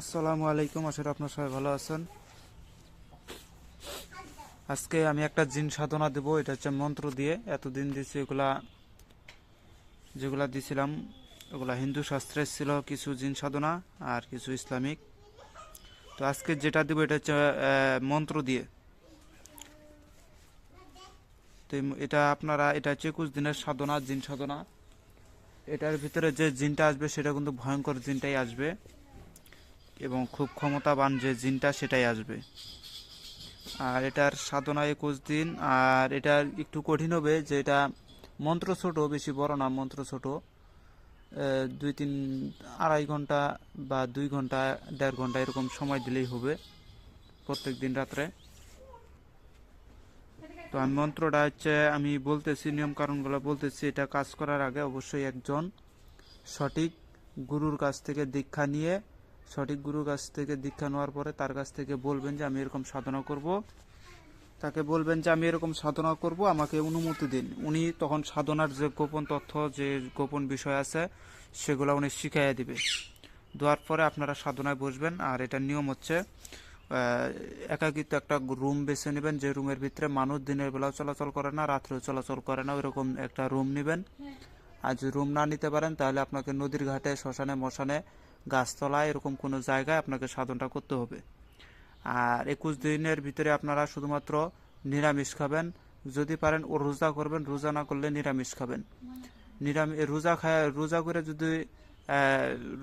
আসসালামু আলাইকুম আসলে আপনার সবাই ভালো আছেন। আজকে আমি একটা জিন সাধনা দেব, এটা হচ্ছে মন্ত্র দিয়ে। এতদিন দিয়েছি এগুলা, যেগুলা দিছিলাম ওগুলা হিন্দু শাস্ত্রের ছিল কিছু জিন সাধনা আর কিছু ইসলামিক। তো আজকে যেটা দেব, এটা হচ্ছে মন্ত্র দিয়ে। তো এটা আপনারা, এটা হচ্ছে একুশ দিনের সাধনা, জিন সাধনা। এটার ভিতরে যে জিনটা আসবে, সেটা কিন্তু ভয়ঙ্কর জিনটাই আসবে। এবং খুব ক্ষমতাবান যে জিনটা সেটাই আসবে। আর এটার সাধনা একুশ দিন, আর এটা একটু কঠিন হবে যে এটা মন্ত্র ছোট, বেশি বড় না, মন্ত্র ছোট দুই তিন, আড়াই ঘণ্টা বা দুই ঘণ্টা, দেড় ঘণ্টা এরকম সময় দিলেই হবে প্রত্যেক দিন রাত্রে। তো আমি মন্ত্রটা হচ্ছে, আমি বলতেছি নিয়ম কারণগুলো বলতেছি, এটা কাজ করার আগে অবশ্যই একজন সঠিক গুরুর কাছ থেকে দীক্ষা নিয়ে সঠিক গুরুর কাছ থেকে দীক্ষা নেওয়ার পরে তার কাছ থেকে বলবেন যে আমি এরকম সাধনা করব। তাকে বলবেন যে আমি এরকম সাধনা করব আমাকে অনুমতি দিন। উনি তখন সাধনার যে গোপন তথ্য যে গোপন বিষয় আছে সেগুলো উনি শিখাইয়া দিবে। দেওয়ার পরে আপনারা সাধনায় বসবেন আর এটার নিয়ম হচ্ছে আহ, একাকিত্ব একটা রুম বেছে নেবেন যে রুমের ভিতরে মানুষ দিনের বেলাও চলাচল করে না রাত্রেও চলাচল করে না ওইরকম একটা রুম নেবেন। আর যদি রুম না নিতে পারেন তাহলে আপনাকে নদীর ঘাটে শ্মশানে মশানে গাছতলায় এরকম কোনো জায়গায় আপনাকে সাধনটা করতে হবে। আর একুশ দিনের ভিতরে আপনারা শুধুমাত্র নিরামিষ খাবেন। যদি পারেন ও রোজা করবেন, রোজা না করলে নিরামিষ খাবেন। নিরামিষ রোজা খায়, রোজা করে যদি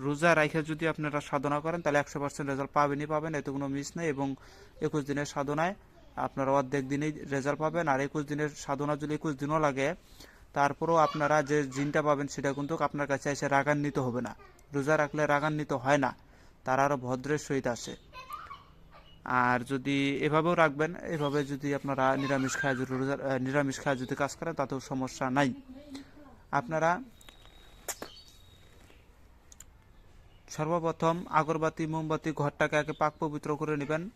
রোজা রাইখে যদি আপনারা সাধনা করেন, তাহলে একশো পার্সেন্ট রেজাল্ট পাবেনই পাবেন, এতে কোনো মিস নেই। এবং একুশ দিনের সাধনায় আপনারা অর্ধেক দিনেই রেজাল্ট পাবেন। আর একুশ দিনের সাধনা যদি একুশ দিনও লাগে, তারপরেও আপনারা যে জিনটা পাবেন সেটা কিন্তু আপনার কাছে এসে রাগান্বিত হবে না। রোজা রাখলে রাগান্বিত হয় না, তারা আরও ভদ্রের সহিত আসে। আর যদি এভাবেও রাখবেন, এভাবে যদি আপনারা নিরামিষ খায় যদি রোজা নিরামিষ খায় যদি কাজ করেন, তাতেও সমস্যা নাই। আপনারা সর্বপ্রথম আগরবাতি, মোমবাতি ঘরটাকে আগে পাক পবিত্র করে নেবেন।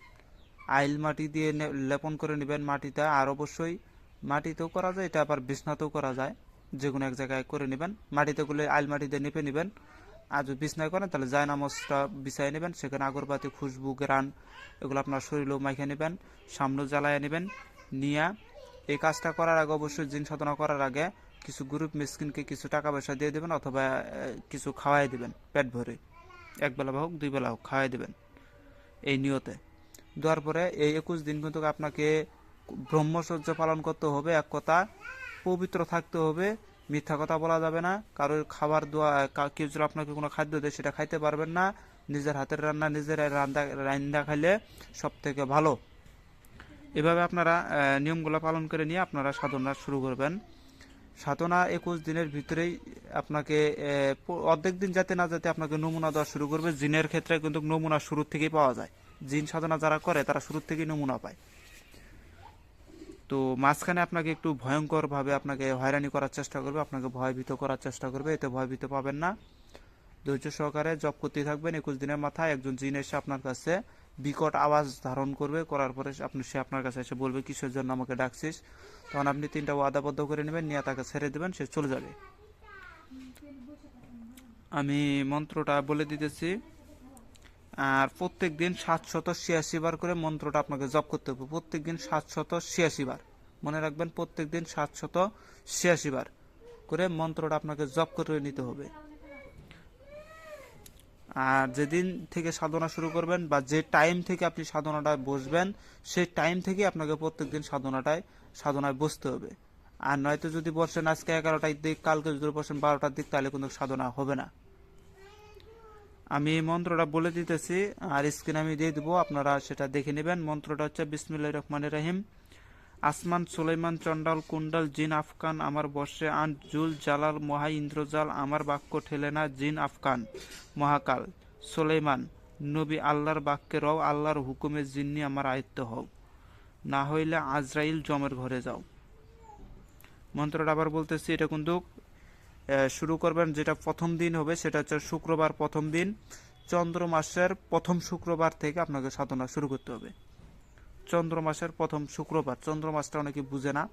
আইল মাটি দিয়ে লেপন করে নেবেন মাটিটা। আর অবশ্যই মাটিতেও করা যায়, এটা আবার বিছনাতেও করা যায়। যে কোনো এক জায়গায় করে নেবেন। মাটিতে গুলে আইল মাটিতে নেপে নেবেন। আর যদি বিছনায় করেন, তাহলে জায়নামজটা বিছাই নেবেন। সেখানে আগরবাতি, খুশবু, গ্রান, এগুলো আপনার শরীরেও মাইখে নেবেন, সামনেও জ্বালায় নেবেন। নিয়ে এই কাজটা করার আগে অবশ্যই জিন সাধনা করার আগে কিছু গ্রুপ মিসকিনকে কিছু টাকা পয়সা দিয়ে দেবেন অথবা কিছু খাওয়াই দেবেন, পেট ভরে। এক বেলা হোক, দুই বেলা হোক খাওয়াই দেবেন এই নিয়তে। দেওয়ার পরে এই একুশ দিন কিন্তু আপনাকে ব্রহ্মচর্য পালন করতে হবে, এক কথা, পবিত্র থাকতে হবে মিথ্যা কথা বলা যাবে না। কারোর খাবার দোয়া কেউ যদি আপনাকে কোনো খাদ্য দেয়, সেটা খাইতে পারবেন না। নিজের হাতের রান্না, নিজের রান্না রান্না খাইলে সব থেকে ভালো। এভাবে আপনারা নিয়মগুলো পালন করে নিয়ে আপনারা সাধনা শুরু করবেন। সাধনা একুশ দিনের ভিতরেই আপনাকে অর্ধেক দিন যাতে না যাতে আপনাকে নমুনা দেওয়া শুরু করবে। জিনের ক্ষেত্রে কিন্তু নমুনা শুরু থেকেই পাওয়া যায়। জিন সাধনা যারা করে, তারা শুরু থেকেই নমুনা পায়। তো মাঝখানে আপনাকে একটু ভয়ঙ্কর ভাবে আপনাকে হয়রানি করার চেষ্টা করবে, আপনাকে ভয়ভীত করার চেষ্টা করবে, এতে ভয়ভীত পাবেন না। ধৈর্য সহকারে জব করতে থাকবেন, একুশ দিনের মাথায় একজন জিন এসে আপনার কাছে বিকট আওয়াজ ধারণ করবে, করার পরে আপনি সে আপনার কাছে এসে বলবে, কিসের জন্য আমাকে ডাকছিস? তখন আপনি তিনটা ওয়াদাবদ্ধ করে নেবেন, নিয়ে তাকে ছেড়ে দেবেন, সে চলে যাবে। আমি মন্ত্রটা বলে দিতেছি। আর প্রত্যেক দিন সাতশত ছিয়াশি বার করে মন্ত্রটা আপনাকে জপ করতে হবে। প্রত্যেক দিন সাতশত ছিয়াশি বার। মনে রাখবেন প্রত্যেক দিন সাতশত ছিয়াশি বার করে মন্ত্রটা আপনাকে জপ করে নিতে হবে। আর যেদিন থেকে সাধনা শুরু করবেন বা যে টাইম থেকে আপনি সাধনাটায় বসবেন, সেই টাইম থেকে আপনাকে প্রত্যেকদিন সাধনাটায়, সাধনায় বসতে হবে। আর নয়তো যদি বসেন আজকে এগারোটার দিক, কালকে যদি বসেন বারোটার দিক, তাহলে কিন্তু সাধনা হবে না। আমি এই মন্ত্রটা বলে দিতেছি, আর স্ক্রিন আমি দিয়ে দেবো, আপনারা সেটা দেখে নেবেন। মন্ত্রটা হচ্ছে বিসমিল্লাহ রহমান রাহিম। আসমান সুলাইমান, চন্ডাল কুন্ডাল জিন আফকান আমার বর্ষে আন, জুল, জালাল, মহা ইন্দ্রজাল, আমার বাক্য ঠেলে না, জিন আফকান মহাকাল। সুলাইমান, নবী আল্লাহর বাক্যে রও, আল্লাহর হুকুমে জিন্নি আমার আয়ত্ত হও। না হইলে আজরাইল জমের ঘরে যাও। মন্ত্রটা আবার বলতেছি, এটা কিন্তু শুরু করবেন, যেটা প্রথম দিন হবে, সেটা হচ্ছে শুক্রবার প্রথম দিন। চন্দ্র মাসের প্রথম শুক্রবার থেকে আপনাকে সাধনা শুরু করতে হবে। চন্দ্র মাসের প্রথম শুক্রবার। চন্দ্র মাসটা অনেকে বুঝে না।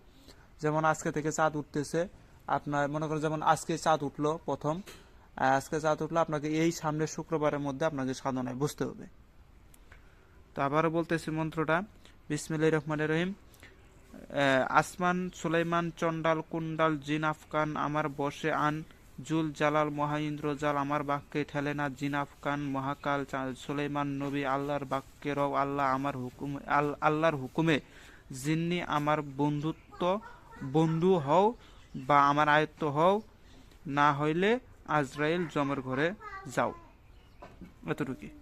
যেমন আজকে থেকে চাঁদ উঠতেছে, আপনার মনে করেন যেমন আজকে চাঁদ উঠল প্রথম আজকে চাঁদ উঠল, আপনাকে এই সামনের শুক্রবারের মধ্যে আপনাকে সাধনায় বুঝতে হবে। তো আবারও বলতেছি মন্ত্রটা। বিসমিল্লাহির রহমানির রহিম। আসমান, সুলাইমান, চন্ডাল, কুন্ডাল, জিন আফকান আমার বসে আন, জুল, জালাল, মহাইন্দ্র জাল, আমার বাক্যে ঠেলে না, জিন আফকান মহাকাল সুলাইমান, নবী, আল্লাহর বাক্যে রব, আল্লাহ আমার হুকুম, আল- আল্লাহর হুকুমে। জিন্নি আমার বন্ধুত্ব, বন্ধু হও বা আমার আয়ত্ত হও, না হইলে আজরাইল জমের ঘরে যাও। এতটুকুই।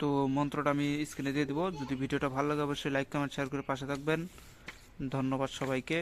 তো মন্ত্রটা আমি স্ক্রিনে দিয়ে দেবো। যদি ভিডিওটা ভালো লাগে, অবশ্যই লাইক কমেন্ট শেয়ার করে পাশে থাকবেন। ধন্যবাদ সবাইকে।